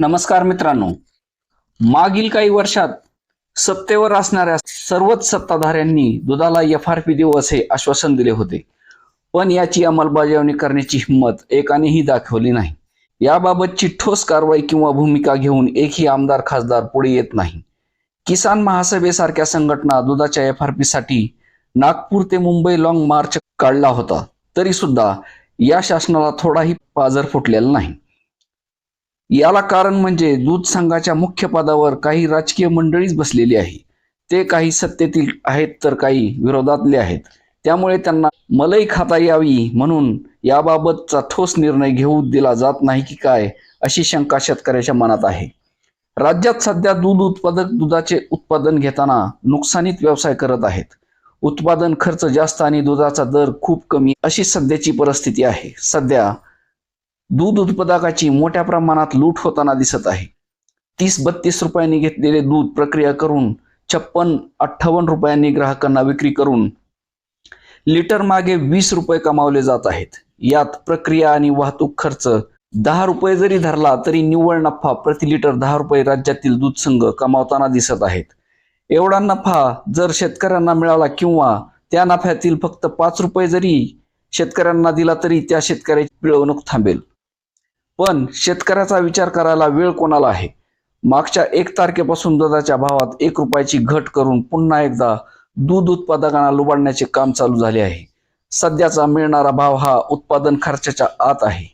नमस्कार मित्रांनो. मागील काही वर्षात सत्तेवर असणाऱ्या सर्वच सत्ताधाऱ्यांनी दुधाला एफ आर पी देऊ असे आश्वासन दिले होते. पण याची अंमलबजावणी करण्याची हिंमत एकानेही दाखवली नाही. याबाबतची ठोस कारवाई किंवा भूमिका घेऊन एकही आमदार खासदार पुढे येत नाही. किसान महासभेसारख्या संघटना दुधाच्या एफ आर पी साठी नागपूर ते मुंबई लॉंग मार्च काढला होता. तरी सुद्धा या शासनाला थोडाही पाजर फुटलेला नाही. याला कारण म्हणजे दूध संघाच्या मुख्य पदावर काही राजकीय मंडळीच बसलेली आहे. ते काही सत्तेतील आहेत तर काही विरोधातले आहेत. त्यामुळे त्यांना मलई खाता यावी म्हणून याबाबतचा ठोस निर्णय घेऊ दिला जात नाही की काय अशी शंका शेतकऱ्याच्या मनात आहे. राज्यात सध्या दूध उत्पादक दुधाचे उत्पादन घेताना नुकसानीत व्यवसाय करत आहेत. उत्पादन खर्च जास्त आणि दुधाचा दर खूप कमी अशी सध्याची परिस्थिती आहे. सध्या दूध उत्पादकाची मोठ्या प्रमाणात लूट होताना दिसत आहे. तीस बत्तीस रुपयांनी घेतलेले दूध प्रक्रिया करून छप्पन अठ्ठावन्न रुपयांनी ग्राहकांना विक्री करून लिटर मागे वीस रुपये कमावले जात आहेत. यात प्रक्रिया आणि वाहतूक खर्च दहा रुपये जरी धरला तरी निव्वळ नफा प्रति लिटर दहा रुपये राज्यातील दूध संघ कमावताना दिसत आहेत. एवढा नफा जर शेतकऱ्यांना मिळाला किंवा त्या नफ्यातील फक्त पाच रुपये जरी शेतकऱ्यांना दिला तरी त्या शेतकऱ्याची पिळवणूक थांबेल. पण शेतकऱ्याचा विचार करायला वेळ कोणाला आहे? मागच्या एक तारखेपासून दुधाच्या भावात एक रुपयाची घट करून पुन्हा एकदा दूध उत्पादकांना लुबाडण्याचे काम चालू झाले आहे. सध्याचा मिळणारा भाव हा उत्पादन खर्चाच्या आत आहे.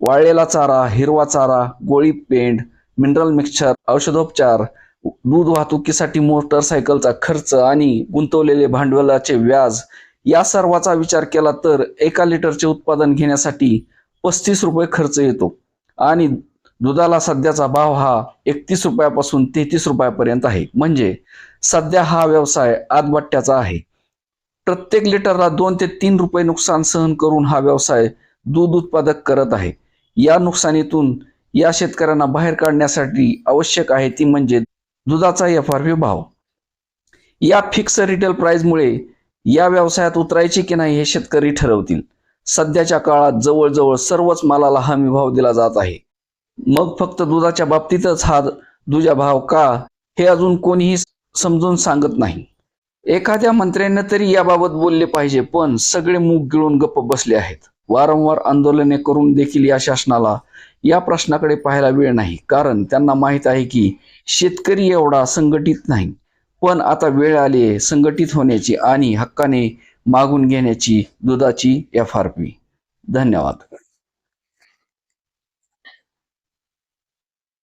वाळलेला चारा हिरवा चारा गोळी पेंड मिनरल मिक्सचर औषधोपचार दूध वाहतुकीसाठी मोटरसायकलचा खर्च आणि गुंतवलेले भांडवलाचे व्याज या सर्वाचा विचार केला तर एका लिटरचे उत्पादन घेण्यासाठी पस्तीस रुपये खर्च येतो. आणि दुधाला सध्याचा भाव हा एकतीस रुपयापासून तेहतीस रुपयापर्यंत आहे. म्हणजे सध्या हा व्यवसाय आदबट्ट्याचा आहे. प्रत्येक लिटरला दोन ते तीन रुपये नुकसान सहन करून हा व्यवसाय दूध उत्पादक करत आहे. या नुकसानीतून या शेतकऱ्यांना बाहेर काढण्यासाठी आवश्यक आहे ती म्हणजे दुधाचा एफ आर पी भाव. या फिक्स रिटेल प्राइसमुळे या व्यवसायात उतरायचे की नाही हे शेतकरी ठरवतील. सध्याच्या काळात जवळजवळ सर्वच मालाला हमी भाव दिला जात आहे. मग फक्त दुधाच्या बाबतीतच हा दुजा भाव का हे अजून कोणीही समजून सांगत नाही. एखाद्या मंत्र्याने तरी याबाबत बोलले पाहिजे पण सगळे मूग गिळून गप्प बसले आहेत. वारंवार आंदोलने करून देखील या शासनाला या प्रश्नाकडे पाहायला वेळ नाही कारण त्यांना माहीत आहे की शेतकरी एवढा संघटित नाही. पण आता वेळ आली संघटित होण्याची आणि हक्काने मागून घेण्याची दुधाची एफ आर पी धन्यवाद.